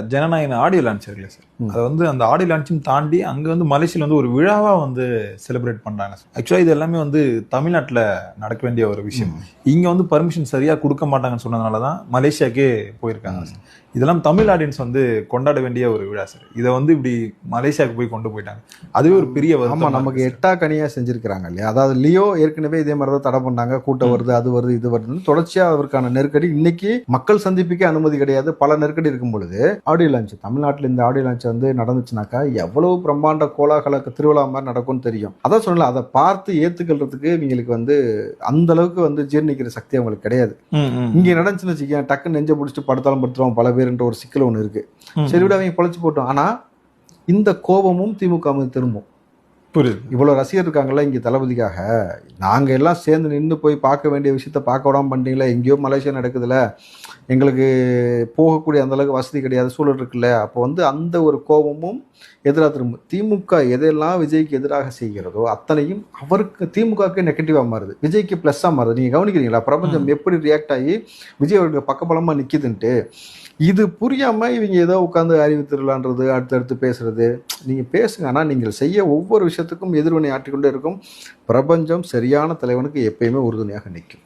Jananayagan audio launch இருக்குல்ல sir. அது வந்து அந்த ஆடியோ லான்ச்சும் தாண்டி அங்க வந்து மலேசியால வந்து ஒரு விழாவா வந்து செலிப்ரேட் பண்றாங்க ஆக்சுவலா இது எல்லாமே வந்து தமிழ்நாட்டுல நடக்க வேண்டிய ஒரு விஷயம். இங்க வந்து பர்மிஷன் சரியா கொடுக்க மாட்டாங்கன்னு சொன்னதுனால தான் மலேசியாக்கே போயிருக்காங்க சார். இதெல்லாம் தமிழ் ஆடியன்ஸ் வந்து கொண்டாட வேண்டிய ஒரு விழா சார். இதை வந்து இப்படி மலேசியாவுக்கு போய் கொண்டு போயிட்டாங்க. அதுவே ஒரு பெரிய ஆமா வருத்தமா நமக்கு எட்டா கனியா செஞ்சிருக்கிறாங்க இல்லையா? அதாவது லியோ ஏற்கனவே இதே மாதிரி தான் தடை பண்ணாங்க. கூட்டம் வருது அது வருது இது வருதுன்னு தொடர்ச்சியா அவருக்கான நெருக்கடி. இன்னைக்கு மக்கள் சந்திப்புக்கே அனுமதி கிடையாது. பல நெருக்கடி இருக்கும் பொழுது ஆடியோ லான்ச் தமிழ்நாட்டில் இந்த ஆடியோ லான்ச் வந்து நடந்துச்சுனாக்கா எவ்வளவு பிரம்மாண்ட கோலாகல திருவிழா மாதிரி நடக்கும்னு தெரியும். அதான் சொல்லல அதை பார்த்து ஏத்துக்கிறதுக்கு இவங்களுக்கு வந்து அந்த அளவுக்கு வந்து ஜீர்ணிக்கிற சக்தி அவங்களுக்கு கிடையாது. இங்க நடந்துச்சுன்னு வச்சுக்கேன் டக்கு நெஞ்ச பிடிச்சிட்டு படுத்தாலும் படுத்துறோம் பல பேருன்ற ஒரு சிக்கல் ஒன்று இருக்கு. ம், சரி விட அவங்க பொழைச்சு போட்டோம் ஆனா இந்த கோபமும் திமுக மீது திரும்பும். புரியுது. இவ்வளோ ரசிகர் இருக்காங்கல்ல இங்கே தளபதிக்காக. நாங்கள் எல்லாம் சேர்ந்து நின்று போய் பார்க்க வேண்டிய விஷயத்த பார்க்க விடாம பண்ணிட்டீங்களே எங்கேயோ மலேசியா நடக்குதுல்ல எங்களுக்கு போகக்கூடிய அந்த அளவுக்கு வசதி கிடையாது சூழல் இருக்குல்ல. அப்போ வந்து அந்த ஒரு கோபமும் எதிராக திரும்பும் திமுக எதெல்லாம் விஜய்க்கு எதிராக செய்கிறதோ அத்தனையும் அவருக்கு திமுகவுக்கு நெகட்டிவாக மாறுது. விஜய்க்கு ப்ளஸ்ஸாக மாறுது. நீங்கள் கவனிக்கிறீங்களா? பிரபஞ்சம் எப்படி ரியாக்ட் ஆகி விஜய் அவருக்கு பக்கபலமாக நிற்கிதுன்ட்டு இது புரியாம இவங்க ஏதோ உட்காந்து அறிவு திருவிழான்றது அடுத்தடுத்து பேசுறது. நீங்க பேசுங்க. ஆனா நீங்கள் செய்ய ஒவ்வொரு விஷயத்துக்கும் எதிர்வினை ஆற்றிக்கொண்டே இருக்கும். பிரபஞ்சம் சரியான தலைவனுக்கு எப்பயுமே உறுதுணையாக நிற்கும்.